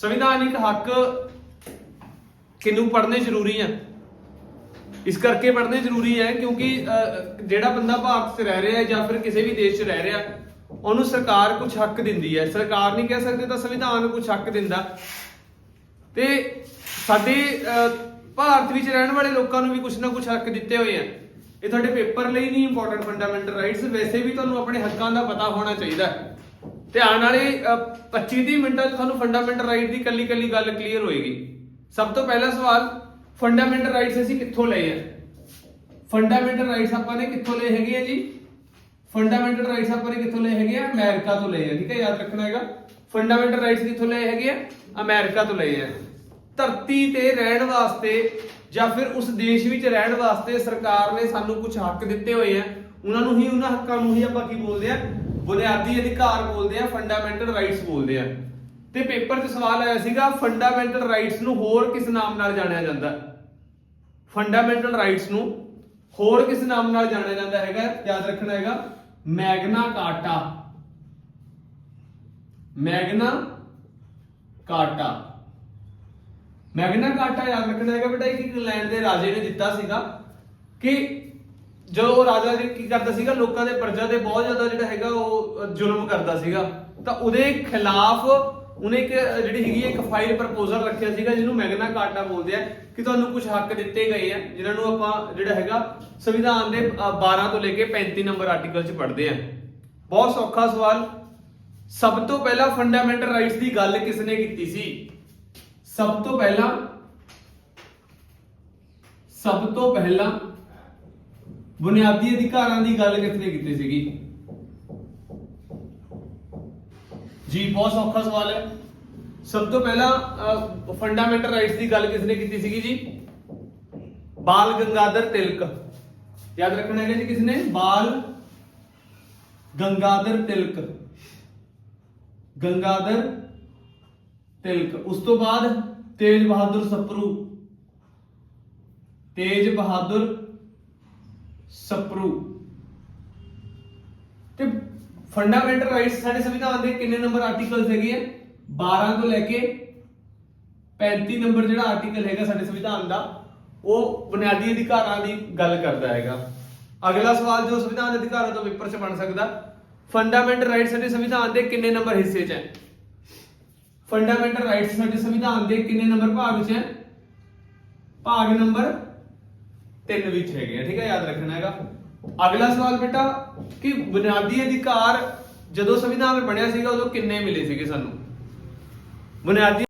ਸੰਵਿਧਾਨਿਕ ਹੱਕ ਕਿਨੂੰ ਪੜ੍ਹਨੇ ਜ਼ਰੂਰੀ ਆ? ਇਸ ਕਰਕੇ ਪੜ੍ਹਨੇ ਜ਼ਰੂਰੀ ਹੈ ਕਿਉਂਕਿ ਜਿਹੜਾ ਬੰਦਾ ਭਾਰਤ 'ਚ ਰਹਿ ਰਿਹਾ ਹੈ ਜਾਂ ਫਿਰ ਕਿਸੇ ਵੀ ਦੇਸ਼ 'ਚ ਰਹਿ ਰਿਹਾ, ਉਹਨੂੰ ਸਰਕਾਰ ਕੁਝ ਹੱਕ ਦਿੰਦੀ ਹੈ। ਸਰਕਾਰ ਨਹੀਂ ਕਹਿ ਸਕਦੇ ਤਾਂ ਸੰਵਿਧਾਨ ਕੁਝ ਹੱਕ ਦਿੰਦਾ। ਤੇ ਸਾਡੇ ਭਾਰਤ ਵਿੱਚ ਰਹਿਣ ਵਾਲੇ ਲੋਕਾਂ ਨੂੰ ਵੀ ਕੁਝ ਨਾ ਕੁਝ ਹੱਕ ਦਿੱਤੇ ਹੋਏ ਆ। ਇਹ ਤੁਹਾਡੇ ਪੇਪਰ ਲਈ ਨਹੀਂ ਇੰਪੋਰਟੈਂਟ ਫੰਡਾਮੈਂਟਲ ਰਾਈਟਸ ਵੈਸੇ ਵੀ ਤੁਹਾਨੂੰ ਆਪਣੇ ਹੱਕਾਂ ਦਾ ਪਤਾ ਹੋਣਾ ਚਾਹੀਦਾ। ਹੈ ਤੇ ਆਉਣ ਵਾਲੇ 25-30 ਮਿੰਟਾਂ 'ਚ ਤੁਹਾਨੂੰ ਫੰਡਾਮੈਂਟਲ ਰਾਈਟ ਦੀ ਕੱਲੀ ਕੱਲੀ ਗੱਲ ਕਲੀਅਰ ਹੋਏਗੀ। ਸਭ ਤੋਂ ਪਹਿਲਾ ਸਵਾਲ ਫੰਡਾਮੈਂਟਲ ਰਾਈਟਸ ਅਸੀਂ ਕਿੱਥੋਂ ਲਏ ਆ? ਫੰਡਾਮੈਂਟਲ ਰਾਈਟਸ ਆਪਾਂ ਨੇ ਕਿੱਥੋਂ ਲਏ ਹੈਗੇ ਆ ਜੀ? ਫੰਡਾਮੈਂਟਲ ਰਾਈਟਸ ਆਪਾਂ ਨੇ ਕਿੱਥੋਂ ਲਏ ਹੈਗੇ ਆ? ਅਮਰੀਕਾ ਤੋਂ ਲਏ ਆ, ਠੀਕ ਹੈ, ਯਾਦ ਰੱਖਣਾ ਹੈਗਾ। ਫੰਡਾਮੈਂਟਲ ਰਾਈਟਸ ਕਿੱਥੋਂ ਲਏ ਹੈਗੇ ਆ? ਅਮਰੀਕਾ ਤੋਂ ਲਏ ਆ। ਧਰਤੀ ਤੇ ਰਹਿਣ ਵਾਸਤੇ ਜਾਂ ਫਿਰ ਉਸ ਦੇਸ਼ ਵਿੱਚ ਰਹਿਣ ਵਾਸਤੇ ਸਰਕਾਰ ਨੇ ਸਾਨੂੰ ਕੁਝ ਹੱਕ ਦਿੱਤੇ ਹੋਏ ਆ। ਉਹਨਾਂ ਨੂੰ ਹੀ, ਉਹਨਾਂ ਹੱਕਾਂ ਨੂੰ ਹੀ ਆਪਾਂ ਕੀ ਬੋਲਦੇ ਆ? ਬੁਨਿਆਦੀ ਅਧਿਕਾਰ ਬੋਲਦੇ ਆ ਫੰਡਾਮੈਂਟਲ ਰਾਈਟਸ ਬੋਲਦੇ ਆ। ਤੇ ਪੇਪਰ 'ਚ ਸਵਾਲ ਆਇਆ ਸੀਗਾ ਫੰਡਾਮੈਂਟਲ ਰਾਈਟਸ ਨੂੰ ਹੋਰ ਕਿਸ ਨਾਮ ਨਾਲ ਜਾਣਿਆ ਜਾਂਦਾ? ਫੰਡਾਮੈਂਟਲ ਰਾਈਟਸ ਨੂੰ ਹੋਰ ਕਿਸ ਨਾਮ ਨਾਲ ਜਾਣਿਆ ਜਾਂਦਾ ਹੈਗਾ? ਯਾਦ ਰੱਖਣਾ ਹੈਗਾ, Magna Carta Magna Carta Magna Carta ਯਾਦ ਰੱਖਣਾ ਹੈਗਾ ਬੇਟਾ, ਇੱਕ ਇੰਗਲੈਂਡ ਦੇ ਰਾਜੇ ਨੇ ਦਿੱਤਾ ਸੀਗਾ ਕਿ ਜਦੋਂ ਉਹ ਰਾਜਾ ਜੀ ਕੀ ਕਰਦਾ ਸੀਗਾ ਲੋਕਾਂ ਦੇ ਪ੍ਰਜਾ ਤੇ ਬਹੁਤ ਜ਼ਿਆਦਾ ਜਿਹੜਾ ਹੈਗਾ ਉਹ ਜ਼ੁਲਮ ਕਰਦਾ ਸੀਗਾ। ਤਾਂ ਉਹਦੇ ਖਿਲਾਫ ਉਹਨੇ ਇੱਕ ਜਿਹੜੀ ਹੈਗੀ ਇੱਕ ਫਾਈਲ ਪ੍ਰਪੋਜ਼ਲ ਰੱਖਿਆ ਸੀਗਾ ਜਿਹਨੂੰ ਮੈਗਨਾ ਕਾਰਟਾ ਬੋਲਦੇ ਆ ਕਿ ਤੁਹਾਨੂੰ ਕੁਝ ਹੱਕ ਦਿੱਤੇ ਗਏ ਆ ਜਿਨ੍ਹਾਂ ਨੂੰ ਆਪਾਂ ਜਿਹੜਾ ਹੈਗਾ ਸੰਵਿਧਾਨ ਦੇ ਅ, 12 ਤੋਂ ਲੈ ਕੇ 35 ਨੰਬਰ ਆਰਟੀਕਲ 'ਚ ਪੜ੍ਹਦੇ ਆ। ਬਹੁਤ ਸੌਖਾ ਸਵਾਲ। ਸਭ ਤੋਂ ਪਹਿਲਾਂ ਫੰਡਾਮੈਂਟਲ ਰਾਈਟਸ ਦੀ ਗੱਲ ਕਿਸਨੇ ਕੀਤੀ ਸੀ? ਸਭ ਤੋਂ ਪਹਿਲਾਂ ਸਭ ਤੋਂ ਪਹਿਲਾਂ ਬੁਨਿਆਦੀ ਅਧਿਕਾਰਾਂ ਦੀ ਗੱਲ ਕਿਸਨੇ ਕੀਤੀ ਸੀਗੀ? ਜੀ, ਬਹੁਤ ਸੌਖਾ ਸਵਾਲ ਹੈ। ਸਭ ਤੋਂ ਪਹਿਲਾਂ ਫੰਡਾਮੈਂਟਲ ਰਾਈਟਸ ਦੀ ਗੱਲ ਕਿਸਨੇ ਕੀਤੀ ਸੀਗੀ ਜੀ? ਬਾਲ ਗੰਗਾਧਰ ਤਿਲਕ। ਯਾਦ ਰੱਖਣਾ ਹੈਗਾ ਜੀ ਕਿਸਨੇ? ਬਾਲ ਗੰਗਾਧਰ ਤਿਲਕ। ਗੰਗਾਧਰ ਤਿਲਕ। ਉਸ ਤੋਂ ਬਾਅਦ ਤੇਜ ਬਹਾਦਰ ਸਪਰੂ। ਤੇਜ ਬਹਾਦਰ ਸਪਰੂ। ਤੇ ਫੰਡਾਮੈਂਟਲ ਰਾਈਟਸ ਸਾਡੇ ਸੰਵਿਧਾਨ ਦੇ ਕਿੰਨੇ ਨੰਬਰ ਆਰਟੀਕਲਸ ਹੈਗੇ ਆ? 12 ਤੋਂ ਲੈ ਕੇ 35 ਨੰਬਰ ਜਿਹੜਾ ਆਰਟੀਕਲ ਹੈਗਾ ਸਾਡੇ ਸੰਵਿਧਾਨ ਦਾ, ਉਹ ਬੁਨਿਆਦੀ ਅਧਿਕਾਰਾਂ ਦੀ ਗੱਲ ਕਰਦਾ ਹੈਗਾ। ਅਗਲਾ ਸਵਾਲ ਜੋ ਸੰਵਿਧਾਨ ਦੇ ਅਧਿਕਾਰਾਂ ਤੋਂ ਪੇਪਰ 'ਚ ਬਣ ਸਕਦਾ ਫੰਡਾਮੈਂਟਲ ਰਾਈਟਸ ਸਾਡੇ ਸੰਵਿਧਾਨ ਦੇ ਕਿੰਨੇ ਨੰਬਰ ਹਿੱਸੇ 'ਚ ਹੈ? ਫੰਡਾਮੈਂਟਲ ਰਾਈਟਸ ਸਾਡੇ ਸੰਵਿਧਾਨ ਦੇ ਕਿੰਨੇ ਨੰਬਰ ਭਾਗ 'ਚ ਹੈ? ਭਾਗ ਨੰਬਰ ਤਿੰਨ ਵਿੱਚ ਹੈਗੇ ਆ, ਠੀਕ ਹੈ ਯਾਦ ਰੱਖਣਾ ਹੈਗਾ। ਅਗਲਾ ਸਵਾਲ ਬੇਟਾ, ਕਿ ਬੁਨਿਆਦੀ ਅਧਿਕਾਰ ਜਦੋਂ ਸੰਵਿਧਾਨ ਬਣਿਆ ਸੀਗਾ, ਉਦੋਂ ਕਿੰਨੇ ਮਿਲੇ ਸੀਗੇ ਸਾਨੂੰ? ਬੁਨਿਆਦੀ